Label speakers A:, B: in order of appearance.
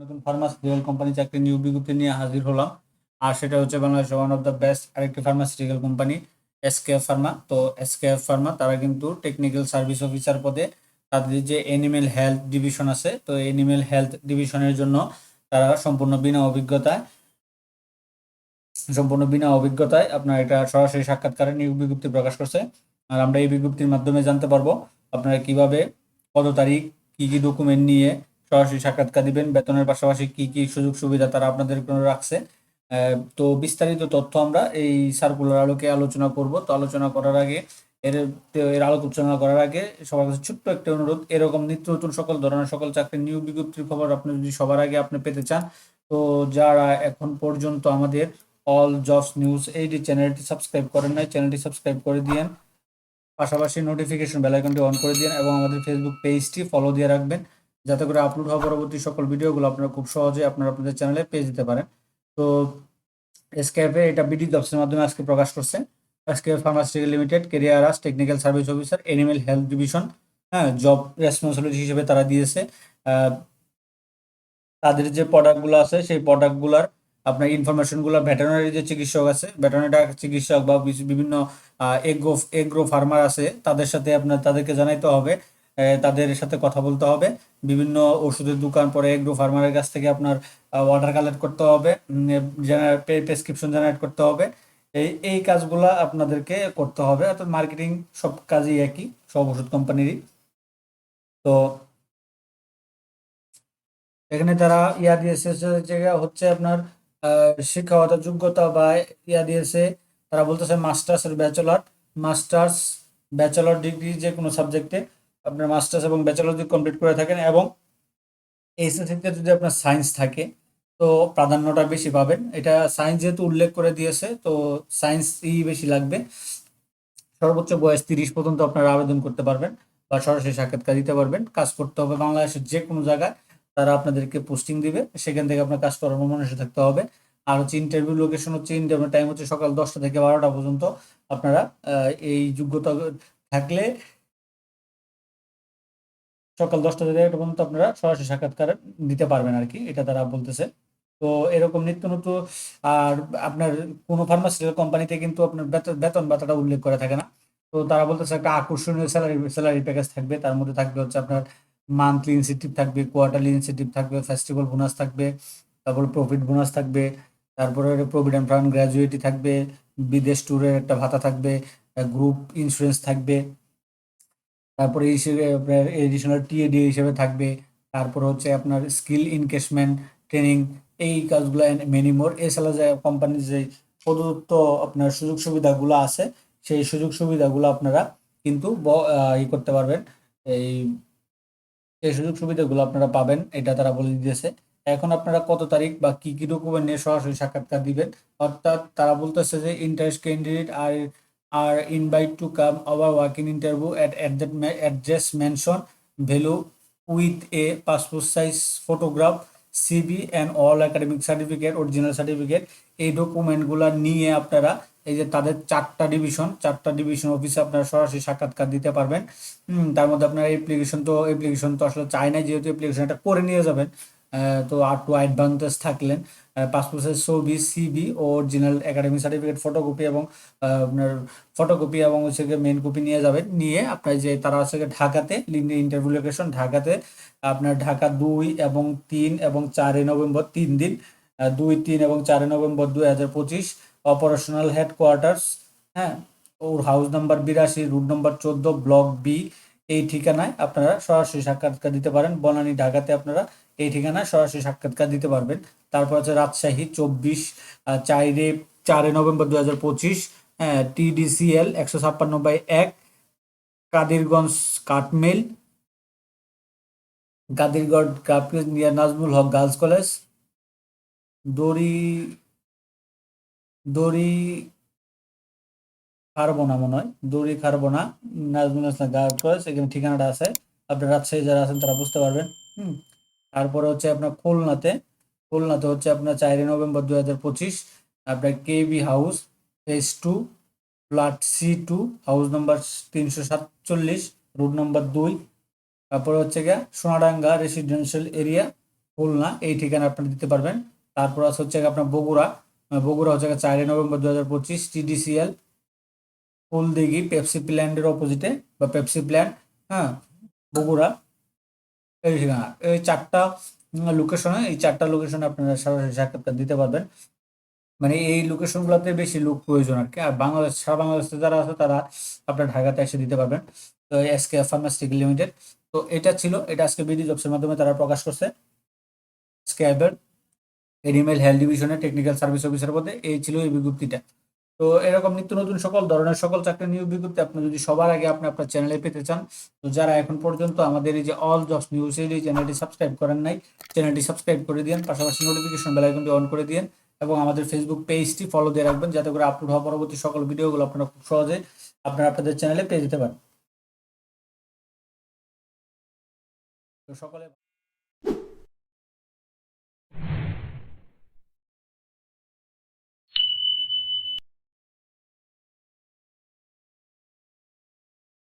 A: নতুন pharmaceutical company চাকরি নিয়োগ বিজ্ঞপ্তি নিয়ে হাজির হলাম। আর সেটা হচ্ছে Bangladesh one of the best আরেকটি ফার্মাসিউটিক্যাল কোম্পানি এসকেএফ ফার্মা তো এসকেএফ ফার্মা তারা কিন্তু টেকনিক্যাল সার্ভিস অফিসার পদে তাদের যে এনিমেল হেলথ ডিভিশন আছে, তো এনিমেল হেলথ ডিভিশনের জন্য তারা সম্পূর্ণ বিনা অভিজ্ঞতায়, সম্পূর্ণ বিনা অভিজ্ঞতায় আপনার এটা সরাসরি সাক্ষাৎকারে নিয়োগ বিজ্ঞপ্তি প্রকাশ করছে। আর আমরা এই বিজ্ঞপ্তির মাধ্যমে জানতে পারব আপনারা কীভাবে, কত তারিখ, কি কি ডকুমেন্ট নিয়ে সরাসরি সাক্ষাৎকার দিবেন। বেতনের পাশাপাশি কি কি সুযোগ সুবিধা তারা আপনাদের জন্য রাখছে? তো বিস্তারিত তথ্য আমরা এই সার্কুলার আলোকে আলোচনা করব। তো আলোচনা করার আগে, এর এর আলোচনা করার আগে সবার কাছে ছোট্ট একটা অনুরোধ। এরকম নিত্য নতুন সকল ধরনের সকল চাকরির নিয়োগ বিজ্ঞপ্তির খবর আপনি যদি সবার আগে আপনি পেতে চান, তো যারা এখন পর্যন্ত আমাদের অল জবস নিউজ এই চ্যানেলটি সাবস্ক্রাইব করেন নাই, চ্যানেলটি সাবস্ক্রাইব করে দিয়েন। পাশাপাশি নোটিফিকেশন বেল আইকনটি অন করে দিন এবং আমাদের ফেসবুক পেজটি ফলো দিয়ে রাখবেন। যাতে করে আপলোড হওয়া পরবর্তী সকল ভিডিওগুলো আপনারা খুব সহজে আপনারা আপনাদের চ্যানেলে পেয়ে যেতে পারেন। তো এসকেএফে এটা বিডি জবসের মাধ্যমে আজকে প্রকাশ করছে। SKF pharmaceutical limited career as technical service officer animal health division হ্যাঁ জব রেসপন্সিবিলিটি হিসেবে তারা দিয়েছে। তাদের যে প্রোডাক্টগুলো আছে, সেই প্রোডাক্টগুলোর আপনার ইনফরমেশনগুলো ভেটেরিনারি যে চিকিৎসক আছে ভেটেরিনারি চিকিৎসক বা বিভিন্ন এগ্রো এগ্রো ফার্মার আছে, তাদের সাথে আপনার তাদেরকে জানাইতে হবে তাদের সাথে কথা বলতে হবে। বিভিন্ন ওষুধের দোকান পরে এগ্রো ফার্মারের কাছ থেকে আপনার অর্ডার কালেক্ট করতে হবে প্রেসক্রিপশন জেনারেট করতে হবে। এই এই কাজগুলা আপনাদেরকে করতে হবে। অর্থাৎ মার্কেটিং সব কাজই একই, সব ওষুধ কোম্পানিরই তো এখানে তারা ইয়া দিয়েছে যেটা হচ্ছে আপনার শিক্ষাগত যোগ্যতা বা ইয়া দিয়েছে, তারা বলতেছে masters bachelor masters bachelor degree যে কোনো সাবজেক্টে আপনার মাস্টার্স এবং ব্যাচেলর যদি কমপ্লিট করে থাকেন এবং এইচএসসিতে যদি আপনার সায়েন্স থাকে, তো প্রাধান্যটা বেশি পাবেন। এটা সায়েন্স যেহেতু উল্লেখ করে দিয়েছে, তো সায়েন্সই বেশি লাগবে। সর্বোচ্চ বয়স তিরিশ পর্যন্ত আপনারা আবেদন করতে পারবেন বা সরাসরি সাক্ষাৎকার দিতে পারবেন। কাজ করতে হবে বাংলাদেশের যে কোনো জায়গায়, তারা আপনাদেরকে পোস্টিং দিবে। সেখান থেকে আপনার কাজ করার মনুষ্য থাকতে হবে। আর হচ্ছে ইন্টারভিউ লোকেশন হচ্ছে ইন্টারভিউ টাইম হচ্ছে সকাল দশটা থেকে বারোটা পর্যন্ত আপনারা এই যোগ্যতা থাকলে সকাল দশটা থেকে একটা পর্যন্ত আপনারা সরাসরি সাক্ষাৎকার দিতে পারবেন আর কি, এটা তারা বলতেছে। তো এরকম নিত্য নতুন, আর আপনার কোনো ফার্মাসিউটিক্যাল কোম্পানিতে কিন্তু আপনার বেতন বেতন উল্লেখ করে থাকে না। তো তারা বলতেছে একটা আকর্ষণীয় স্যালারি স্যালারি প্যাকেজ থাকবে, তার মধ্যে থাকবে হচ্ছে আপনার মান্থলি ইনসেন্টিভ থাকবে কোয়ার্টারলি ইনসেন্টিভ থাকবে ফেস্টিভ্যাল বোনাস থাকবে, তারপরে প্রফিট বোনাস থাকবে, তারপরে প্রভিডেন্ট ফান্ড গ্র্যাজুয়েটি থাকবে, বিদেশ ট্যুরের একটা ভাতা থাকবে গ্রুপ ইন্স্যুরেন্স থাকবে। তারপরে হিসেবে আপনার এডিশনাল টিএডি হিসেবে থাকবে। তারপর হচ্ছে আপনার স্কিল ইনকেশমেন্ট ট্রেনিং এই কাজগুলো মেনি মোর এছাড়া যে কোম্পানির যে প্রদত্ত আপনার সুযোগ সুবিধাগুলো আছে, সেই সুযোগ সুবিধাগুলো আপনারা কিন্তু ই করতে পারবেন। এই এই সুযোগ সুবিধাগুলো আপনারা পাবেন, এটা তারা বলে দিয়েছে এখন আপনারা কত তারিখ বা কি কি ডকুমেন্ট নিয়ে সরাসরি সাক্ষাৎকার দিবেন? অর্থাৎ তারা বলতেছে যে interest candidate are are invite to come our working interview at at that address mention value with a passport size photograph CV and all academic certificate original certificate এই ডকুমেন্টগুলো নিয়ে আপনারা এই যে তাদের চারটা ডিভিশন চারটা ডিভিশন অফিসে আপনারা সরাসরি সাক্ষাৎকার দিতে পারবেন। তার মধ্যে আপনার অ্যাপ্লিকেশন তো অ্যাপ্লিকেশন তো আসলে চাই না যেহেতু অ্যাপ্লিকেশন এটা করে নিয়ে যাবেন। তো আর টু অ্যাডভান্টেজ থাকলেন। পাসপোর্ট সাইজ ছবি সিবি ও অরিজিনাল একাডেমিক সার্টিফিকেট ফটোকপি এবং আপনার ফটোকপি এবং হচ্ছে মেন কপি নিয়ে যাবেন। নিয়ে আপনার যে তারা হচ্ছে ঢাকাতে ইন্টারভিউ লোকেশন ঢাকাতে, আপনার ঢাকা দুই এবং তিন এবং চারই নভেম্বর, তিন দিন দুই, তিন এবং চারই নভেম্বর, দুই হাজার পঁচিশ অপারেশনাল হেডকোয়ার্টার্স হ্যাঁ ওর হাউস নাম্বার বিরাশি রুট নাম্বার চোদ্দ ব্লক বি এই ঠিকানায় আপনারা সরাসরি সাক্ষাৎকার দিতে পারেন। বনানী, ঢাকাতে আপনারা এই ঠিকানায় সরাসরি সাক্ষাৎকার দিতে পারবেন। তারপর হচ্ছে রাজশাহী চব্বিশ চারে চারে নভেম্বর দু হাজার পঁচিশ হ্যাঁ টিডিসিএল একশো ছাপ্পান্ন বাই এক, কাদিরগঞ্জ কাঠমেল কাদিরগঞ্জ নাজমুল হক গার্লস কলেজ, দড়ি দড়ি খারবোনা মনে হয়, দড়ি খারবোনা নাজমুল ইসলাম গার্লস কলেজ, এখানে ঠিকানাটা আছে। আপনার রাজশাহী যারা আছেন তারা বুঝতে পারবেন। হুম তারপরে হচ্ছে আপনার খুলনাতে খুলনাতে হচ্ছে আপনার চারই নভেম্বর দু হাজার পঁচিশ, আপনার KB house phase two flat C two house number তিনশো সাতচল্লিশ রুট নম্বর দুই, তারপরে হচ্ছে গিয়া সোনাডাঙ্গা রেসিডেন্সিয়াল এরিয়া খুলনা, এই ঠিকানা আপনারা দিতে পারবেন। তারপর আছে হচ্ছে আপনার বগুড়া বগুড়া হচ্ছে চারই নভেম্বর দু হাজার পঁচিশ টিডিসিএল ফুলদিঘি পেপসি প্ল্যান্টের অপোজিটে বা পেপসি প্ল্যান্ট হ্যাঁ বগুড়া। ঠিকানা এই চারটা লোকেশনে এই চারটা লোকেশনে আপনারা সরাসরি সাক্ষাৎকার দিতে পারবেন। মানে এই লোকেশনগুলোতে বেশি লোক প্রয়োজন আর কি। আর বাংলাদেশ, সারা বাংলাদেশে যারা আছে, তারা আপনার ঢাকাতে এসে দিতে পারবেন। তো এসকে ফার্মাসিউটিক্যাল লিমিটেড তো এটা ছিল, এটা আজকে বিডি জবসের মাধ্যমে তারা প্রকাশ করছে। স্ক্যাবের এনিমেল হেলথ ডিভিশনের টেকনিক্যাল সার্ভিস অফিসার পদে, এই ছিল এই বিজ্ঞপ্তিটা। তো এরকম নিত্য নতুন সকল ধরনের সকল চাকরি নিয়োগ বিজ্ঞপ্তি আপনি যদি সবার আগে আপনি আপনার চ্যানেলে পেতে চান, তো যারা এখন পর্যন্ত আমাদের এই যে অল জবস নিউজ এই চ্যানেলটি সাবস্ক্রাইব করেন নাই চ্যানেলটি সাবস্ক্রাইব করে দিন পাশাপাশি নোটিফিকেশন বেল আইকনটি অন করে দিন এবং আমাদের ফেসবুক পেজটি ফলো দিয়ে রাখবেন যাতে করে আপলোড হওয়া পরবর্তী সকল ভিডিওগুলো আপনারা খুব সহজে আপনারা আপনাদের চ্যানেলে পেয়ে যেতে পারেন। তো সকলে